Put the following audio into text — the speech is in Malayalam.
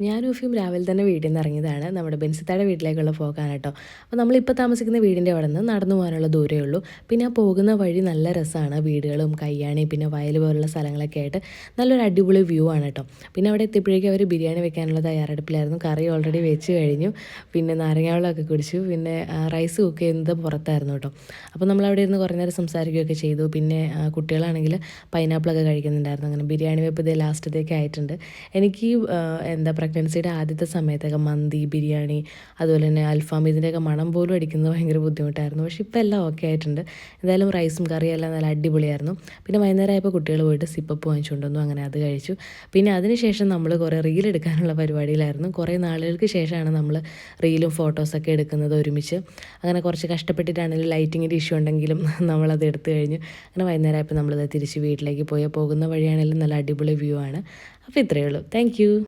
ഞാനും ഉഫിയും രാവിലെ തന്നെ വീട്ടിൽ നിന്ന് ഇറങ്ങിയതാണ്. നമ്മുടെ ബെൻസിത്താടെ വീട്ടിലേക്കുള്ള പോകാൻ കേട്ടോ അപ്പോൾ നമ്മളിപ്പോൾ താമസിക്കുന്ന വീടിന്റെ അവിടെ നിന്ന് നടന്നു പോകാനുള്ള ദൂരമേ ഉള്ളൂ. പിന്നെ ആ പോകുന്ന വഴി നല്ല രസമാണ്. വീടുകളും കയ്യാണി പിന്നെ വയൽ പോലുള്ള സ്ഥലങ്ങളൊക്കെ ആയിട്ട് നല്ലൊരു അടിപൊളി വ്യൂ ആണ് കേട്ടോ. പിന്നെ അവിടെ എത്തിയപ്പോഴേക്കും അവർ ബിരിയാണി വെക്കാനുള്ള തയ്യാറെടുപ്പിലായിരുന്നു. കറി ഓൾറെഡി വെച്ച് കഴിഞ്ഞു. പിന്നെ നാരങ്ങാവെള്ളമൊക്കെ കുടിച്ചു. പിന്നെ റൈസ് കുക്ക് ചെയ്യുന്നത് പുറത്തായിരുന്നു കേട്ടോ. അപ്പോൾ നമ്മളവിടെ ഇരുന്ന് കുറേ നേരം സംസാരിക്കുകയൊക്കെ ചെയ്തു. പിന്നെ കുട്ടികളാണെങ്കിൽ പൈനാപ്പിളൊക്കെ കഴിക്കുന്നുണ്ടായിരുന്നു. അങ്ങനെ ബിരിയാണി വെപ്പ് ഇതേ ലാസ്റ്റത്തേക്ക് ആയിട്ടുണ്ട്. എനിക്ക് എന്താ പ്രഗ്നൻസിയുടെ ആദ്യത്തെ സമയത്തൊക്കെ മന്തി ബിരിയാണി അതുപോലെ തന്നെ അൽഫാം ഇതിന്റെയൊക്കെ മണം പോലും അടിക്കുന്നത് ഭയങ്കര ബുദ്ധിമുട്ടായിരുന്നു. പക്ഷേ ഇപ്പോൾ എല്ലാം ഓക്കെ ആയിട്ടുണ്ട്. എന്തായാലും റൈസും കറിയും എല്ലാം നല്ല അടിപൊളിയായിരുന്നു. പിന്നെ വൈകുന്നേരം ആയപ്പോൾ കുട്ടികൾ പോയിട്ട് സിപ്പപ്പ് വാങ്ങിച്ചുകൊണ്ട് വന്നു അങ്ങനെ അത് കഴിച്ചു. പിന്നെ അതിനുശേഷം നമ്മൾ കുറേ റീൽ എടുക്കാനുള്ള പരിപാടിയിലായിരുന്നു. കുറേ നാളുകൾക്ക് ശേഷമാണ് നമ്മൾ റീലും ഫോട്ടോസൊക്കെ എടുക്കുന്നത് ഒരുമിച്ച്. അങ്ങനെ കുറച്ച് കഷ്ടപ്പെട്ടിട്ടാണെങ്കിലും ലൈറ്റിങ്ങിന്റെ ഇഷ്യൂ ഉണ്ടെങ്കിലും നമ്മളത് എടുത്തു കഴിഞ്ഞു. അങ്ങനെ വൈകുന്നേരം ആയപ്പോൾ നമ്മളത് തിരിച്ച് വീട്ടിലേക്ക് പോയി. പോകുന്ന വഴിയാണെങ്കിലും നല്ല അടിപൊളി വ്യൂ ആണ്. അപ്പോൾ ഇത്രയേ ഉള്ളൂ. താങ്ക്